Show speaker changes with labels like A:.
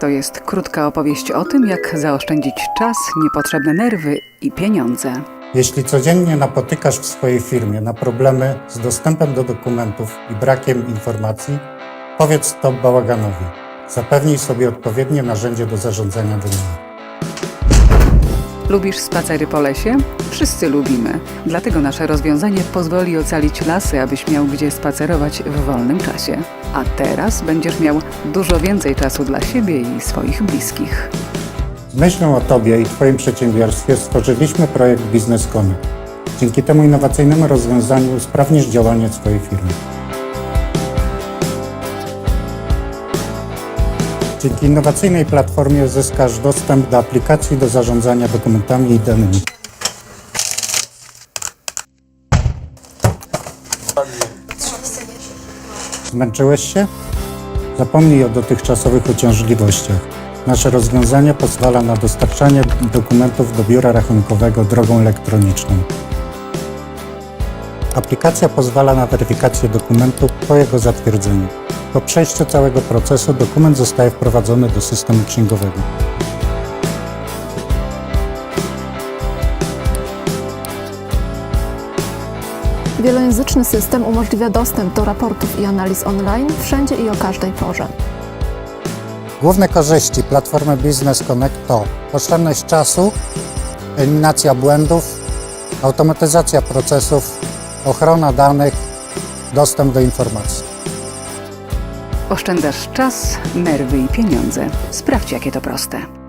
A: To jest krótka opowieść o tym, jak zaoszczędzić czas, niepotrzebne nerwy i pieniądze.
B: Jeśli codziennie napotykasz w swojej firmie na problemy z dostępem do dokumentów i brakiem informacji, powiedz stop bałaganowi. Zapewnij sobie odpowiednie narzędzie do zarządzania danymi.
A: Lubisz spacery po lesie? Wszyscy lubimy. Dlatego nasze rozwiązanie pozwoli ocalić lasy, abyś miał gdzie spacerować w wolnym czasie. A teraz będziesz miał dużo więcej czasu dla siebie i swoich bliskich.
B: Myślą o Tobie i Twoim przedsiębiorstwie stworzyliśmy projekt Business Connect. Dzięki temu innowacyjnemu rozwiązaniu usprawnisz działanie swojej firmy. Dzięki innowacyjnej platformie uzyskasz dostęp do aplikacji do zarządzania dokumentami i danymi. Zmęczyłeś się? Zapomnij o dotychczasowych uciążliwościach. Nasze rozwiązanie pozwala na dostarczanie dokumentów do biura rachunkowego drogą elektroniczną. Aplikacja pozwala na weryfikację dokumentu po jego zatwierdzeniu. Po przejściu całego procesu dokument zostaje wprowadzony do systemu księgowego.
C: Wielojęzyczny system umożliwia dostęp do raportów i analiz online wszędzie i o każdej porze.
B: Główne korzyści platformy Business Connect to oszczędność czasu, eliminacja błędów, automatyzacja procesów, ochrona danych, dostęp do informacji.
A: Oszczędzasz czas, nerwy i pieniądze. Sprawdź, jakie to proste.